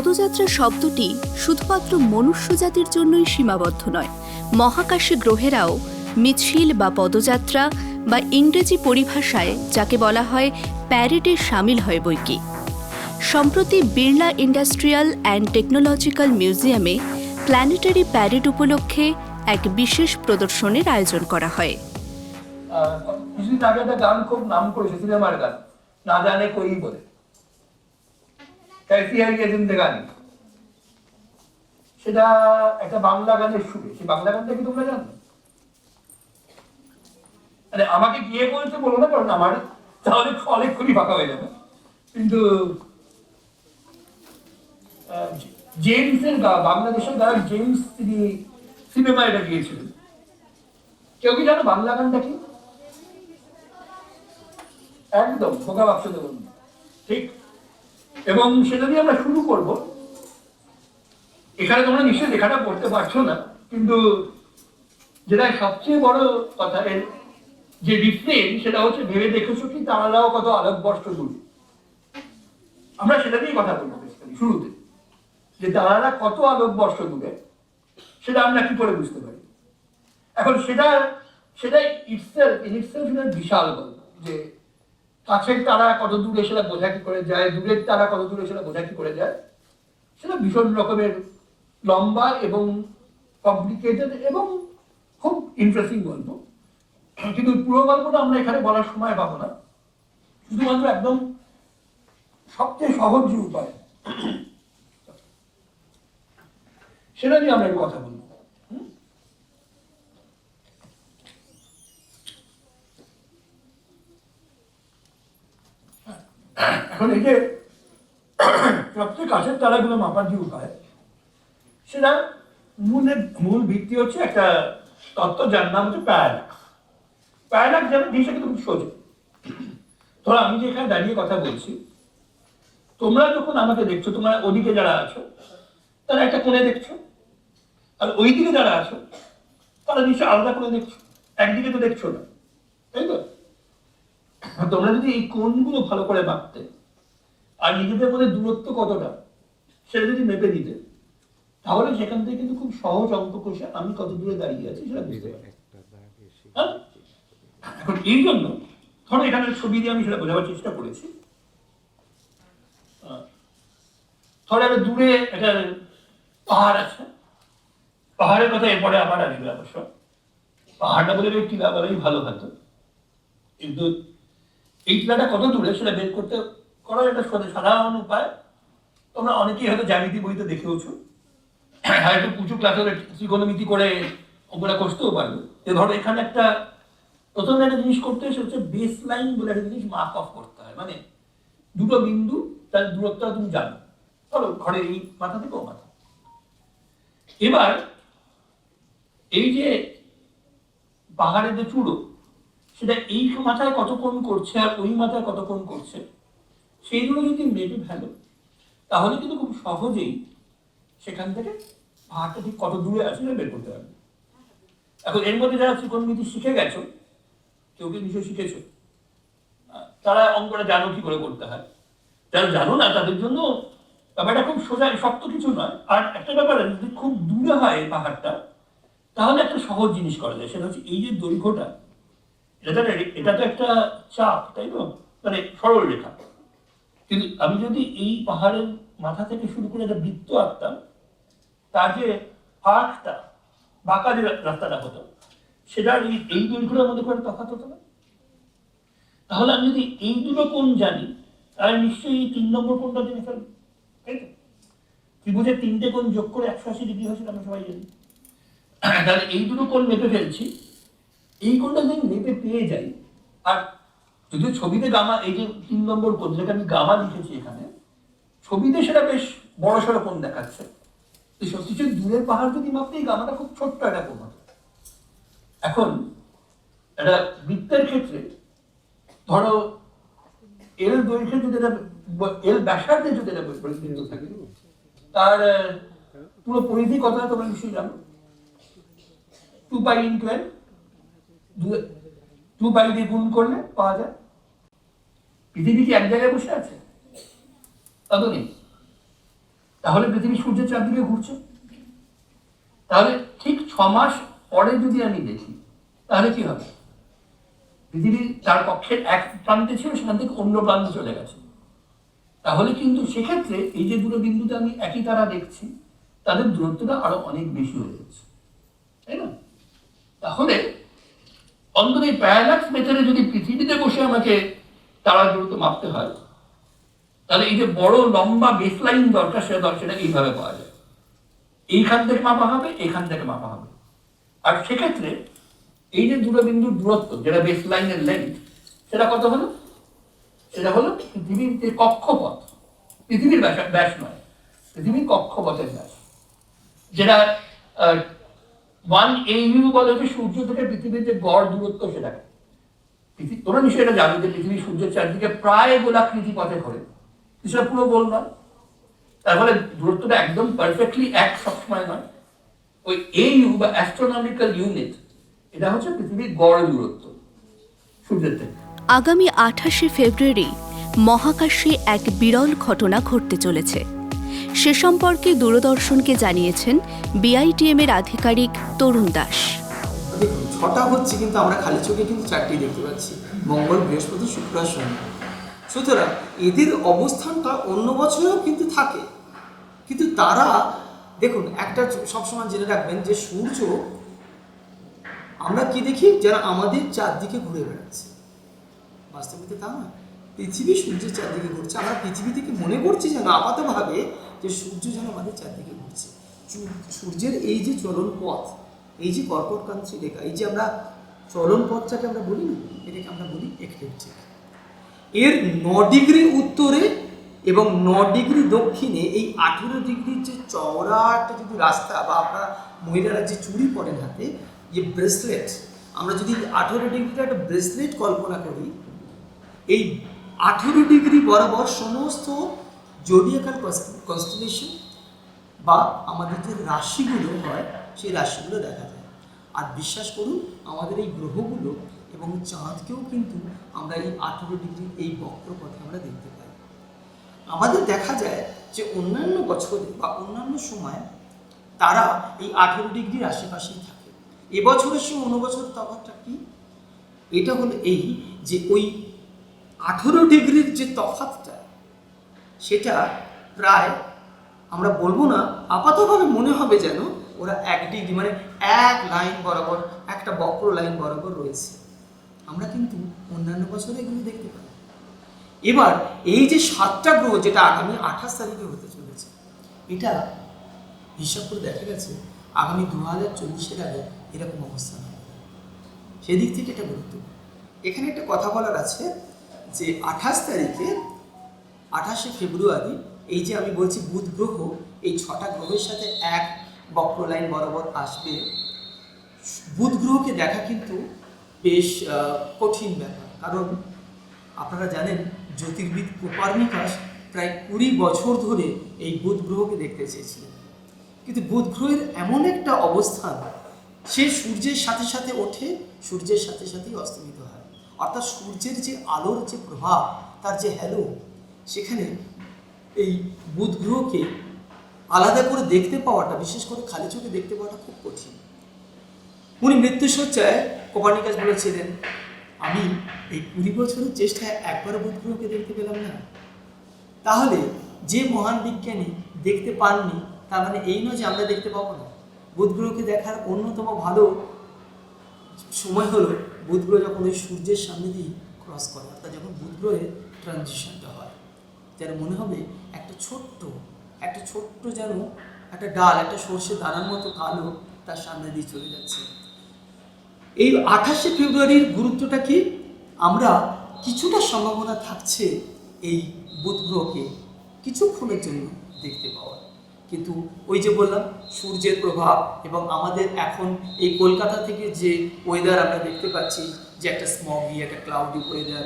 পদযাত্রা শব্দটি শুধুমাত্র মনুষ্য জাতির জন্যই সীমাবদ্ধ নয়। মহাকাশে গ্রহেরাও মিছিল বা পদযাত্রা বা ইংরেজি পরিভাষায় যাকে বলা হয় প্যারেডে সামিল হয় বইকি। সম্প্রতি বিড়লা ইন্ডাস্ট্রিয়াল অ্যান্ড টেকনোলজিক্যাল মিউজিয়ামে প্ল্যানেটারি প্যারেড উপলক্ষে এক বিশেষ প্রদর্শনীর আয়োজন করা হয়। কিছুদিন আগে একটা গান খুব নাম করেছে, সিনেমার গান। না জানে কই বলে। তাইফিয়ারিয়া জিন্দেগানি সেটা একটা বাংলা গানের সুরে। সেই বাংলা গানটা কি তোমরা জানো? মানে আমাকে গিয়ে বলতে বলো না, কারণ আমার তাহলে অনেকক্ষণই ফাঁকা হয়ে যাবে। কিন্তু জেমসের বাংলাদেশের গায়ক জেমস তিনি সিনেমা এটা গিয়েছিলেন। কেউ কি জানো বাংলা গানটা কি? একদম, খোকা বাক্স দেবেন ঠিক? এবং সেটা দিয়ে আমরা শুরু করব। এখানে তোমরা নিশ্চয়ই লেখাটা পড়তে পারছ না, কিন্তু যেটা সবচেয়ে বড় কথা এর যে রিফ্রেন সেটা হচ্ছে, ভেবে দেখেছ কি তারাও কত আলোকবর্ষ দূরে আমরা সেটা দিয়েই কথা বলব শুরুতে। যে তারারা কত আলোকবর্ষ দূরে সেটা আমরা কি করে বুঝতে পারি? এখন সেটা সেটা ইটসেলফ ইন ইটসেলফ বিশাল গল্প যে কাছের তারা কত দূরে সেটা বোঝা কি করে যায়? দূরের তারা কত দূরে সেটা বোঝা কি করে যায়? সেটা ভীষণ রকমের লম্বা এবং কমপ্লিকেটেড এবং খুব ইন্টারেস্টিং গল্প। কিন্তু পুরো গল্পটা আমরা এখানে বলার সময় পাবো না। শুধুমাত্র একদম সবচেয়ে সহজ উপায়। সেটা নিয়ে আমরা একটু কথা বলব। এখন এই যে সবচেয়ে কাছের তারাগুলো মাপার যে উপায়, সেটা মূলে, মূল ভিত্তি হচ্ছে একটা তত্ত্ব যার নাম হচ্ছে প্যারাডাক্স প্যারাডাক্স যেমন জিনিসটা কিন্তু খুব সোজা। ধরো আমি যে এখানে দাঁড়িয়ে কথা বলছি, তোমরা যখন আমাকে দেখছ, তোমরা ওদিকে যারা আছো, তারা একটা কোণে দেখছ, আর ওই দিকে যারা আছো, তারা নিশ্চয় আলাদা করে দেখছ। একদিকে তো দেখছ না, তাই তো? তোমরা যদি এই কোণগুলো ভালো করে মাপতে আর নিজেদের মধ্যে দূরত্ব কতটা, সেটা যদি মেপে দিতে তাহলে সেখান থেকে কিন্তু খুব সহজ অঙ্ক কষে আমি কত দূরে দাঁড়িয়ে আছি সেটা বুঝতে পারি হ্যাঁ? এখন এই জন্য, ধরো এখানে ছবি দিয়ে আমি সেটা বোঝাবার চেষ্টা করেছি। ধরো একটা দূরে একটা পাহাড় আছে। পাহাড়ের কথা এরপরে আবার আসবে অবশ্য। পাহাড়টা বলে টিলা বলেই ভালো হতো। কিন্তু এই টিলাটা কত দূরে সেটা বের করতে করার একটা সাধারণ উপায়। তোমরা অনেকেই হয়তো জ্যামিতি বইতে দেখেওছো। হ্যাঁ একটু উঁচু ক্লাসের ত্রিকোণমিতি করে ওগুলা করতেও পারবে। যে ধরো এখানে একটা প্রথম একটা জিনিস করতে হয় হচ্ছে বেস লাইন বলে একটা জিনিস মার্ক অফ করতে হয়। মানে দুটো বিন্দু, তার দূরত্বটা তুমি জানো। ধরো ঘরের এই মাথা থেকে ও মাথা। এবার এই যে পাহাড়ের যে চূড়ো, সেটা এই মাথায় কতক্ষণ করছে আর ওই মাথায় কতক্ষণ করছে? সেইগুলো যদি মেপে ফেলো তাহলে কিন্তু খুব সহজেই সেখান থেকে পাহাড়টা ঠিক কত দূরে আছে সেটা বের করতে পারবে। এখন এর মধ্যে যারা ত্রিকোণমিতি শিখে গেছো, কেউ কেউ নিশ্চয় শিখেছো? তারা অঙ্কটা জানো কি করে করতে হয়। যারা জানো না, তাদের জন্য ব্যাপারটা খুব সোজা, শক্ত কিছু নয়। আর একটা ব্যাপার যদি খুব দূরে হয় পাহাড়টা, তাহলে একটা সহজ জিনিস করা যায়, সেটা হচ্ছে এই যে দৈর্ঘ্যটা, এটা তো এটা তো একটা চাপ, তাই তো? মানে সরল রেখা কিন্তু আমি যদি এই পাহাড়ের মাথা থেকে শুরু করে একটা বৃত্ত আঁকতাম, তার যে আর্কটা বাঁকা যে রাস্তাটা হতো সেটার এই দৈর্ঘ্যের মধ্যে করে তফাৎ হতো না? তাহলে আমি যদি এই দুটো কোণ জানি, তাহলে নিশ্চয়ই এই তিন নম্বর কোণটা জেনে ফেলব, তাই তো? ত্রিভুজের তিনটে কোণ যোগ করে একশো আশি ডিগ্রি হয় সেটা আমরা সবাই জানি। তাহলে এই দুটো কোণ মেপে ফেলছি, এই কোণটা যদি মেপে পেয়ে যাই, আর যদি ছবিতে গামা, এই যে তিন নম্বর কোণ যেটাকে আমি গামা লিখেছি এখানে, ছবিতে সেটা বেশ বড় সড়ো কোন দেখাচ্ছে সত্যি দূরের পাহাড় যদি মাপতে, এই গামাটা খুব ছোট্ট একটা হবে। এখন, একটা বৃত্তের ক্ষেত্রে, ধরো, এল দৈর্ঘ্যে যদি এটা এল ব্যাসার্ধে যদি এটা পরিবৃত্ত থাকে, তার পুরো পরিধি কত তোমরা নিশ্চয়ই জানো two by in l two pi দিয়ে গুণ করলে পাওয়া যায় পৃথিবী কি এক জায়গায় বসে আছে? তা তো নেই তাহলে পৃথিবী সূর্যের চারদিকে ঘুরছে। তাহলে ঠিক ছ মাস পরে যদি আমি দেখি, তাহলে কি হবে? পৃথিবী তার কক্ষের এক প্রান্তে ছিল, সেখান থেকে অন্য প্রান্তে চলে গেছে। তাহলে কিন্তু সেক্ষেত্রে এই যে দুটো বিন্দুতে আমি একই তারা দেখছি, তাদের দূরত্বটা আরও অনেক বেশি হয়ে যাচ্ছে। তাই না? তাহলে অন্তত এই প্যারালাক্স মেথডে যদি পৃথিবীতে বসে আমাকে তারা দূরত্ব মাপতে হয়। তাহলে এই যে বড়, লম্বা বেসলাইন দরকার সেটা দরকার সেটা এইভাবে পাওয়া যায়। এইখান থেকে মাপা হবে এইখান থেকে মাপা হবে। আর সেক্ষেত্রে এই যে দুটো বিন্দুর দূরত্ব, যেটা বেসলাইনের লেন্থ সেটা কত হলো? সেটা হলো পৃথিবীর যে কক্ষপথ। পৃথিবীর ব্যাস ব্যাস নয়, পৃথিবীর কক্ষপথের ব্যাস। যেটা ওয়ান এইউ বলে যে সূর্য থেকে পৃথিবীর যে গড় দূরত্ব সেটাকে। পৃথিবী তোমরা নিশ্চয়ই এটা জানো যে পৃথিবী সূর্যের চারদিকে প্রায় গোলাকৃতি পথে ঘোরে। সেটা পুরো গোল নয়। তার ফলে দূরত্বটা একদম পারফেক্টলি এক সবসময় নয়। ওই এইউ বা অ্যাস্ট্রোনমিক্যাল ইউনিট এটা হচ্ছে পৃথিবীর গড় দূরত্ব, সূর্যের থেকে। আগামী আঠাশে ফেব্রুয়ারি মহাকাশে এক বিরল ঘটনা ঘটতে চলেছে। সে সম্পর্কে দূরদর্শনকে জানিয়েছেন বিআইটিএম এর আধিকারিক তরুণ দাস। দেখুন ছটা হচ্ছে কিন্তু আমরা খালি চোখে কিন্তু চারটি দেখতে পাচ্ছি। মঙ্গল, বৃহস্পতি, শুক্র শনি। সুতরাং এদের অবস্থানটা অন্য বছরেও কিন্তু থাকে। কিন্তু তারা, দেখুন, একটা সবসময় জেনে রাখবেন যে সূর্য, আমরা কি দেখি? যারা আমাদের চারদিকে ঘুরে বেড়াচ্ছে। বাস্তবিতে তা না পৃথিবী সূর্যের চারদিকে ঘুরছে। আমরা পৃথিবী থেকে মনে করছি যেন আপাতভাবে যে সূর্য যেন আমাদের চারদিকে ঘুরছে। সূর্যের এই যে চলন পথ এই যে কর্কটকান্তি রেখা, এই যে আমরা চলন পথটাকে আমরা বলি না, এটাকে আমরা বলি এক্লিপটিক এর ন ডিগ্রি উত্তরে এবং ন ডিগ্রি দক্ষিণে এই আঠেরো ডিগ্রির যে চওড়া একটা যদি রাস্তা বা আপনারা মহিলারা যে চুড়ি পরেন হাতে, যে ব্রেসলেট, আমরা যদি আঠেরো ডিগ্রিটা একটা ব্রেসলেট কল্পনা করি, এই আঠেরো ডিগ্রি বরাবর সমস্ত জোডিয়াকাল কনস্টেলেশন বা আমাদের যে রাশিগুলো হয় সেই রাশিগুলো দেখা যায়। আর বিশ্বাস করুন, আমাদের এই গ্রহগুলো এবং চাঁদকেও কিন্তু আমরা এই আঠেরো ডিগ্রি এই বক্রপথে আমরা দেখতে পাই। আমাদের দেখা যায় যে অন্যান্য বছরে বা অন্যান্য সময় তারা এই আঠেরো ডিগ্রির আশেপাশেই থাকে। এবছরের সঙ্গে অন্য বছর তফাৎটা কি? এটা হলো এই যে ওই আঠেরো ডিগ্রির যে তফাৎটা, সেটা প্রায় আমরা বলব না, আপাতভাবে মনে হবে যেন ওরা এক ডিগ্রি মানে এক লাইন বরাবর, একটা বক্র লাইন বরাবর রয়েছে। আমরা কিন্তু অন্যান্য বছরে এগুলো দেখতে পাই। এবার এই যে সাতটা গ্রহ যেটা আগামী আঠাশ তারিখে হতে চলেছে, এটা হিসাব করে দেখা গেছে, আগামী দু হাজার চল্লিশের আগে এরকম অবস্থা হবে সেদিক থেকে এটা গুরুত্বপূর্ণ। এখানে একটা কথা বলার আছে যে আঠাশ তারিখে, আঠাশে ফেব্রুয়ারি, এই যে আমি বলছি বুধ গ্রহ, এই ছটা গ্রহের সাথে এক বক্র লাইন বরাবর আসবে। বুধ গ্রহকে দেখা কিন্তু বেশ কঠিন ব্যাপার। কারণ আপনারা জানেন, জ্যোতির্বিদ কোপার্নিকাস প্রায় কুড়ি বছর ধরে এই বুধ গ্রহকে দেখতে চেয়েছিলেন। কিন্তু বুধ গ্রহের এমন একটা অবস্থান, সে সূর্যের সাথে সাথে ওঠে, সূর্যের সাথে সাথেই অস্তমিত হয়। অর্থাৎ সূর্যের যে আলোর যে প্রভাব, তার যে হ্যালো সেখানে এই বুধ গ্রহকে আলাদা করে দেখতে পাওয়াটা, বিশেষ করে খালি চোখে দেখতে পাওয়াটা খুব কঠিন। উনি মৃত্যুসজ্জায় কোপার্নিকাস বলেছিলেন, আমি এই কুড়ি বছরের চেষ্টায় একবার বুধ গ্রহকে দেখতে পেলাম না। তাহলে যে মহান বিজ্ঞানী দেখতে পাননি, তার মানে এই নয় যে আমরা দেখতে পাবো না। বুধ গ্রহকে দেখার অন্যতম ভালো সময় হলো বুধ গ্রহ যখন ওই সূর্যের সামনে দিয়ে ক্রস করে, অর্থাৎ যখন বুধ গ্রহের ট্রানজিশনটা হয়। যেন মনে হবে একটা ছোট্ট একটা ছোট্ট যেন একটা ডাল, একটা সর্ষে দানার মতো কালো তার সামনে দিয়ে চলে যাচ্ছে। এই আঠাশে ফেব্রুয়ারির গুরুত্বটা কি? আমরা কিছুটা সম্ভাবনা থাকছে এই বুধ গ্রহকে কিছুক্ষণের জন্য দেখতে পাওয়া কিন্তু ওই যে বললাম, সূর্যের প্রভাব এবং আমাদের এখন এই কলকাতা থেকে যে ওয়েদার আমরা দেখতে পাচ্ছি, যে একটা স্মগি একটা ক্লাউডি ওয়েদার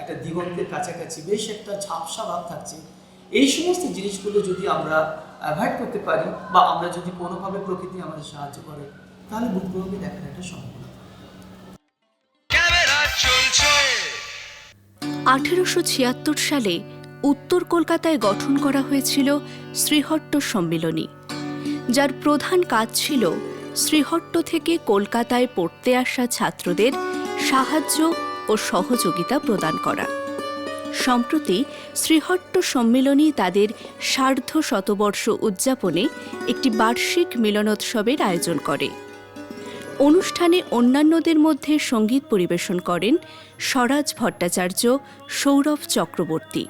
একটা দিগন্তের কাছাকাছি, বেশ একটা ঝাপসা ভাব থাকছে। এই সমস্ত জিনিসগুলো যদি আমরা অ্যাভয়েড করতে পারি বা আমরা যদি কোনোভাবে প্রকৃতি আমাদের সাহায্য করে তাহলে বুকগুলোকে দেখার একটা সম্ভাবনা। থাকে। ক্যামেরা চলছে। আঠেরোশো ছিয়াত্তর সালে উত্তর কলকাতায় গঠন করা হয়েছিল শ্রীহট্ট সম্মিলনী। যার প্রধান কাজ ছিল শ্রীহট্ট থেকে কলকাতায় পড়তে আসা ছাত্রদের সাহায্য ও সহযোগিতা প্রদান করা। সম্প্রতি শ্রীহট্ট সম্মিলনী তাদের সার্ধ শতবর্ষ উদযাপনে একটি বার্ষিক মিলনোৎসবের আয়োজন করে। অনুষ্ঠানে অন্যান্যদের মধ্যে সংগীত পরিবেশন করেন স্বরাজ ভট্টাচার্য, সৌরভ চক্রবর্তী।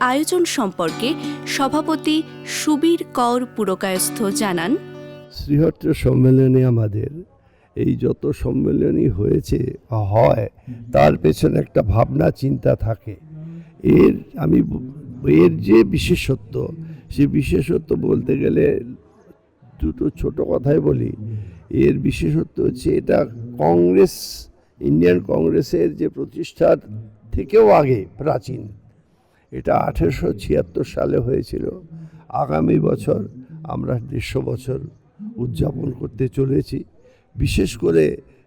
আয়োজন সম্পর্কে সভাপতি সুবীর কর পুরকায়স্থ জানান, শ্রীহট্ট সম্মেলনে আমাদের এই যত সম্মেলনই হয়েছে হয়, তার পেছনে একটা ভাবনা, চিন্তা থাকে। এর আমি এর যে বিশেষত্ব, সে বিশেষত্ব বলতে গেলে দুটো ছোট কথাই বলি। এর বিশেষত্ব হচ্ছে এটা কংগ্রেস, ইন্ডিয়ান কংগ্রেসের যে প্রতিষ্ঠার থেকেও আগে প্রাচীন। এটা আঠেরোশো ছিয়াত্তর সালে হয়েছিল। আগামী বছর আমরা দেড়শো বছর উদযাপন করতে চলেছি। বিশেষ করে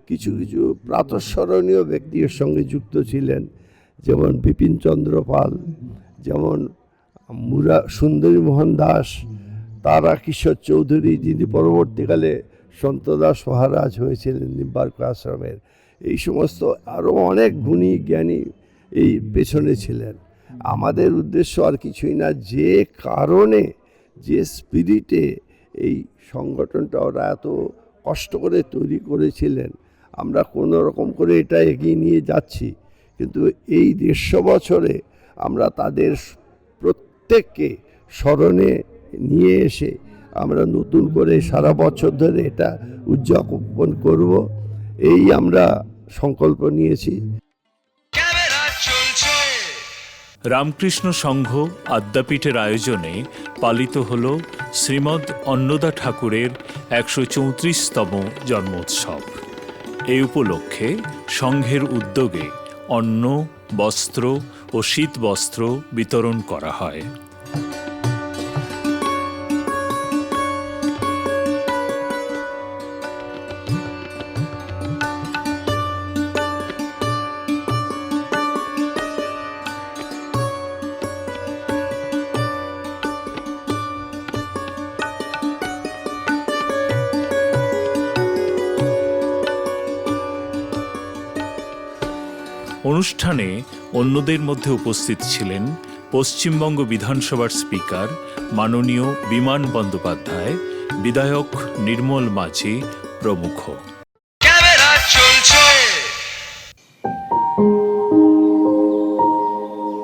কিছু কিছু প্রাতঃস্মরণীয় ব্যক্তির সঙ্গে যুক্ত ছিলেন, যেমন বিপিন চন্দ্র পাল, যেমন মুরা, সুন্দরী মোহন দাস, তারা কিশোর চৌধুরী, যিনি পরবর্তীকালে সন্তদাস মহারাজ হয়েছিলেন নিম্বার্ক আশ্রমের। এই সমস্ত আরও অনেক গুণী জ্ঞানী এই পেছনে ছিলেন। আমাদের উদ্দেশ্য আর কিছুই না, যে কারণে, যে স্পিরিটে এই সংগঠনটা ওরা এত কষ্ট করে তৈরি করেছিলেন, আমরা কোনো রকম করে এটা এগিয়ে নিয়ে যাচ্ছি। কিন্তু এই দেড়শো বছরে আমরা তাদের প্রত্যেককে স্মরণে নিয়ে এসে আমরা নতুন করে সারা বছর ধরে এটা উদযাপন করব। এই আমরা সংকল্প নিয়েছি। রামকৃষ্ণ সংঘ আদ্যাপীঠের আয়োজনে পালিত হল শ্রীমদ অন্নদা ঠাকুরের একশো চৌত্রিশতম জন্মোৎসব। এই উপলক্ষে সংঘের উদ্যোগে অন্ন, বস্ত্র ও শীতবস্ত্র বিতরণ করা হয়। অনুষ্ঠানে অন্যদের মধ্যে উপস্থিত ছিলেন পশ্চিমবঙ্গ বিধানসভার স্পিকার, মাননীয় বিমান বন্দ্যোপাধ্যায়, বিধায়ক নির্মল মাঝি প্রমুখ।